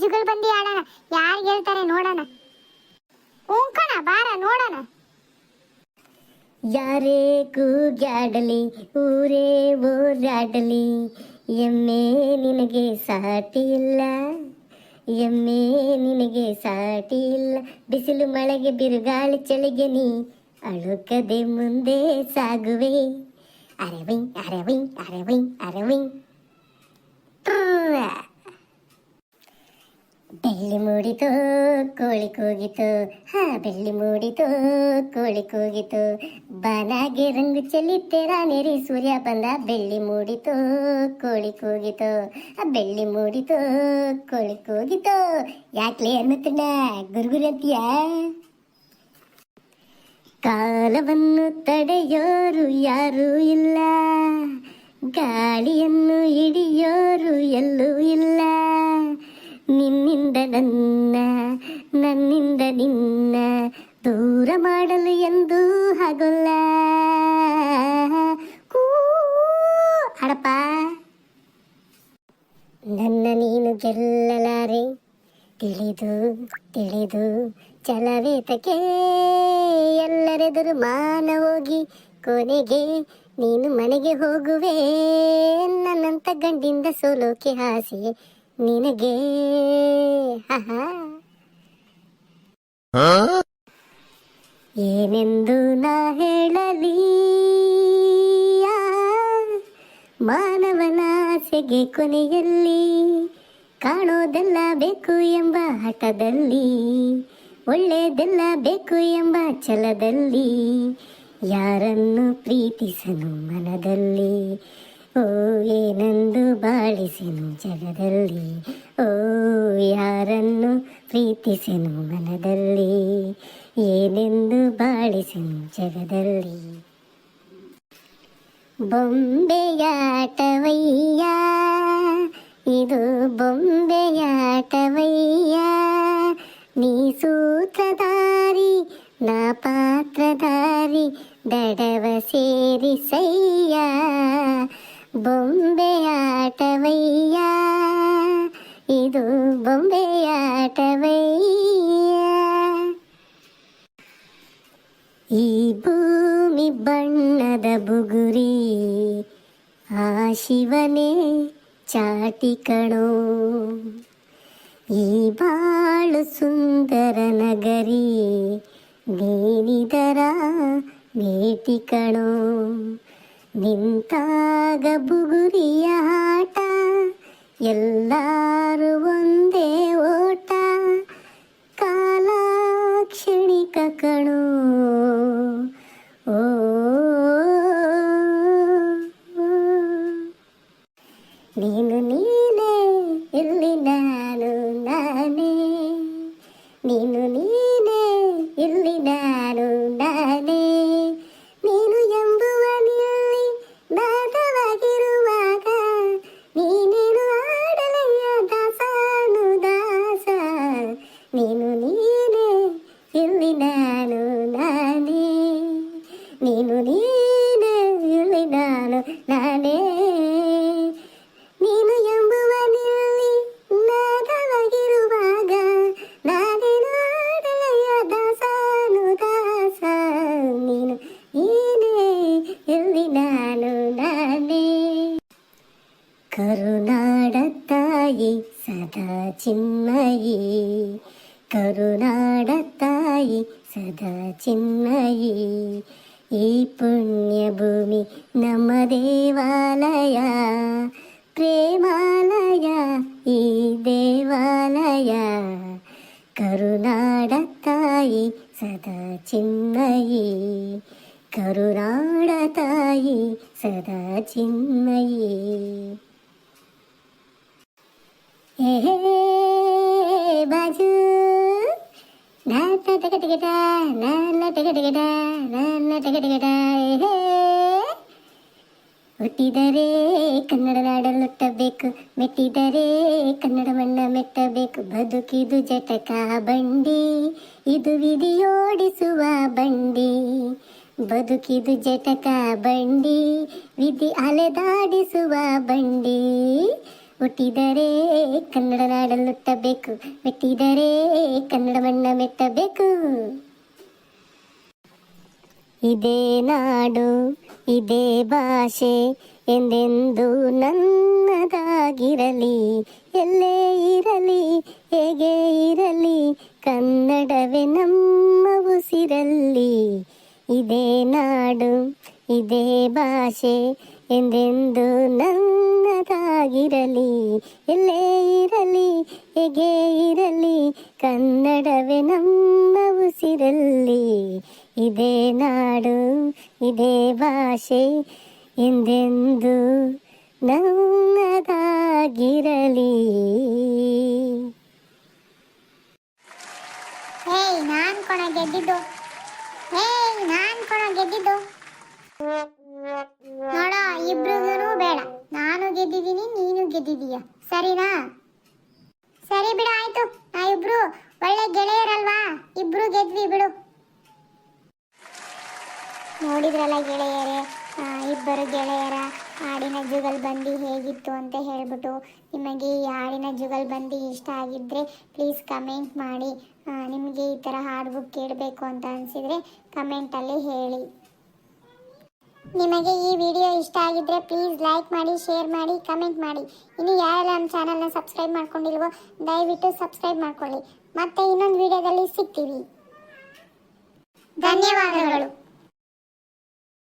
ಜುಗಲ್ ಬಂದಿ ಆಡೋಣ. ಯಾರು ಹೇಳ್ತಾರೆ ನೋಡೋಣ. ಹ್ಞೂ ಬಾರ, ನೋಡೋಣ. ಯಾರೇ ಕೂಗ್ಯಾಡಲಿ ಊರೇ ಓಡಾಡಲಿ, ಎಮ್ಮೆ ನಿನಗೆ ಸಾಟಿ ಇಲ್ಲ. ಎಮ್ಮೆ ನಿನಗೆ ಸಾಟಿ ಇಲ್ಲ. ಬಿಸಿಲು ಮಳೆಗೆ ಬಿರುಗಾಳಿ ಚಳಿಗೆ ನೀ ಅಳುಕದೆ ಮುಂದೆ ಸಾಗುವೆ. ಅರವಿಂಗ್ ಅರವಿಂಗ್ ಅರವಿಂಗ್ ಅರವಿ ಬೆಳ್ಳಿ ಮೂಡಿತು, ಕೋಳಿ ಕೂಗಿತು. ಹಾ, ಬೆಳ್ಳಿ ಮೂಡಿತು, ಕೋಳಿ ಕೂಗಿತು. ಬನಾಗೆ ರಂಗು ರಾಣೇರಿ ಸೂರ್ಯ ಬಂದ ಬೆಳ್ಳಿ ಮೂಡಿತು, ಕೋಳಿ ಕೂಗಿತು. ಬೆಳ್ಳಿ ಮೂಡಿತು, ಕೋಳಿ ಕೂಗಿತು. ಯಾಕ್ಲೆ ಅನ್ನತ್ತಣ್ಣ ಗುರುಗುರು ಅಂತೀಯ? ಕಾಲವನ್ನು ತಡೆಯೋರು ಯಾರೂ ಇಲ್ಲ. ಗಾಳಿಯನ್ನು ಹಿಡಿಯೋರು ಎಲ್ಲೂ ಇಲ್ಲ. ನಿನ್ನಿಂದ ನನ್ನ, ನನ್ನಿಂದ ನಿನ್ನ ದೂರ ಮಾಡಲು ಎಂದು ಹಾಗಲ್ಲ ಕೂ ಅಡಪ್ಪ ನನ್ನ ನೀನು ಗೆಲ್ಲಲಾರೆ, ತಿಳಿದು ತಿಳಿದು ಚಲವೇತಕ್ಕೆ ಎಲ್ಲರೆದುರು ಮಾನ ಹೋಗಿ ಕೊನೆಗೆ ನೀನು ಮನೆಗೆ ಹೋಗುವೆ. ನನ್ನಂತ ಗಂಡಿಂದ ಸೋಲೋಕೆ ಆಸೆ ನಿನಗೆ. ಏನೆಂದು ನಾ ಹೇಳಲಿ ಮಾನವನಾಸೆಗೆ ಕೊನೆಯಲ್ಲಿ ಕಾಣೋದೆಲ್ಲ ಬೇಕು ಎಂಬ ಹಠದಲ್ಲಿ ಒಳ್ಳೆಯದೆಲ್ಲ ಬೇಕು ಎಂಬ ಛಲದಲ್ಲಿ ಯಾರನ್ನು ಪ್ರೀತಿಸನು ಮನದಲ್ಲಿ? ಏನೆಂದು ಬಾಳಿಸೆನು ಜಗದಲ್ಲಿ? ಓ, ಯಾರನ್ನು ಪ್ರೀತಿಸೆನು ಮನದಲ್ಲಿ? ಏನೆಂದು ಬಾಳಿಸೆನು ಜಗದಲ್ಲಿ? ಬೊಂಬೆಯಾಟವಯ್ಯ, ಇದು ಬೊಂಬೆಯಾಟವಯ್ಯ. ನೀ ಸೂತ್ರಧಾರಿ, ನಾ ಪಾತ್ರಧಾರಿ, ದಡವ ಸೇರಿಸಯ್ಯ ಶಿವನೇ ಚಾಟಿ ಕಣೋ ಈ ಬಾಳು ಸುಂದರ ನಗರಿ ನೀನಿದರ ನೀಟಿ ಕಣೋ ನಿಂತಾಗ ಬುಗುರಿಯ ಆಟ ಎಲ್ಲರೂ കരുണാടത്തായി സദാ ചിന്മയി കരുണാടത്തായി സദാ ചിന്മയി ഈ പുണ്യഭൂമി നമ്മ ദേവാലയ പ്രേമാലയ ഈ ദേവാലയ കരുണാടത്തായി സദാ ചിന്മയി കരുണാടത്തായി സദാ ചിന്മയേ ಬಾಜು. ನಾಟ ಟಗ ಟಗಟ ನನ್ನ ಟಗ ಟಗಟ ನನ್ನ ಟಗ ಟಗಟ ಏ ಹುಟ್ಟಿದರೆ ಕನ್ನಡ ನಾಡಲುಟ್ಟಬೇಕು ಮೆಟ್ಟಿದರೆ ಕನ್ನಡ ಮಣ್ಣ ಮೆಟ್ಟಬೇಕು ಬದುಕಿದು ಜಟಕ ಬಂಡಿ, ಇದು ವಿಧಿಯೋಡಿಸುವ ಬಂಡಿ. ಬದುಕಿದು ಜಟಕ ಬಂಡಿ, ವಿಧಿ ಅಲೆದಾಡಿಸುವ ಬಂಡಿ. ಹುಟ್ಟಿದರೆ ಕನ್ನಡ ನಾಡಲ್ಲುಟ್ಟಬೇಕು ಮೆಟ್ಟಿದರೆ ಕನ್ನಡ ಮಣ್ಣ ಮೆಟ್ಟಬೇಕು. ಇದೇ ನಾಡು, ಇದೇ ಭಾಷೆ, ಎಂದೆಂದು ನನ್ನದಾಗಿರಲಿ, ಎಲ್ಲೇ ಇರಲಿ, ಹೇಗೆ ಇರಲಿ, ಕನ್ನಡವೇ ನಮ್ಮ ಉಸಿರಲ್ಲಿ. ಇದೇ ನಾಡು ಇದೇ ಭಾಷೆ ಎಂದೆಂದು ನನ್ನದಾಗಿರಲಿ, ಎಲ್ಲೇ ಇರಲಿ, ಹೇಗೆ ಇರಲಿ, ಕನ್ನಡವೇ ನಮ್ಮ ಉಸಿರಲ್ಲಿ. ಇದೇ ನಾಡು, ಇದೇ ಭಾಷೆ ಎಂದೆಂದು ನನ್ನದಾಗಿರಲಿ. ಹೇಯ್ ನಾನು ಕೊಣ ಗೆದ್ದಿದ್ದು. ಹೇಯ್ ನಾನು ಕೊಣ ಗೆದ್ದಿದ್ದು. ನೋಡ ಇಬ್ರಿಗೂ ಬೇಡ. ನಾನು ಗೆದ್ದಿದ್ದೀನಿ, ನೀನು ಗೆದ್ದಿದೀಯ ಸರಿನಾ? ಸರಿ ಬಿಡ, ಆಯ್ತು. ನಾ ಇಬ್ರು ಒಳ್ಳೆ ಗೆಳೆಯರಲ್ವಾ? ಇಬ್ರು ಗೆದ್ವಿ, ಬಿಡು. ನೋಡಿದ್ರಲ್ಲ ಗೆಳೆಯರೇ ಇಬ್ಬರು ಗೆಳೆಯರ ಹಾಡಿನ ಜುಗಲ್ ಬಂದಿ ಹೇಗಿತ್ತು ಅಂತ ಹೇಳ್ಬಿಟ್ಟು ನಿಮಗೆ ಈ ಹಾಡಿನ ಜುಗಲ್ಬಂದಿ ಇಷ್ಟ ಆಗಿದ್ದರೆ ಪ್ಲೀಸ್ ಕಮೆಂಟ್ ಮಾಡಿ. ನಿಮಗೆ ಈ ಥರ ಬುಕ್ ಕೇಳಬೇಕು ಅಂತ ಅನಿಸಿದರೆ ಕಮೆಂಟಲ್ಲಿ ಹೇಳಿ. ನಿಮಗೆ ಈ ವಿಡಿಯೋ ಇಷ್ಟ ಆಗಿದ್ರೆ ಪ್ಲೀಸ್ ಲೈಕ್ ಮಾಡಿ ಶೇರ್ ಮಾಡಿ ಕಮೆಂಟ್ ಮಾಡಿ. ಇನ್ನು ಯಾರೆಲ್ಲ ನಮ್ಮ ಚಾನಲ್ನ ಸಬ್ಸ್ಕ್ರೈಬ್ ಮಾಡ್ಕೊಂಡಿಲ್ವೋ, ದಯವಿಟ್ಟು ಸಬ್ಸ್ಕ್ರೈಬ್ ಮಾಡ್ಕೊಳ್ಳಿ. ಮತ್ತೆ ಇನ್ನೊಂದು ವಿಡಿಯೋದಲ್ಲಿ ಸಿಗ್ತೀವಿ. ಧನ್ಯವಾದಗಳು.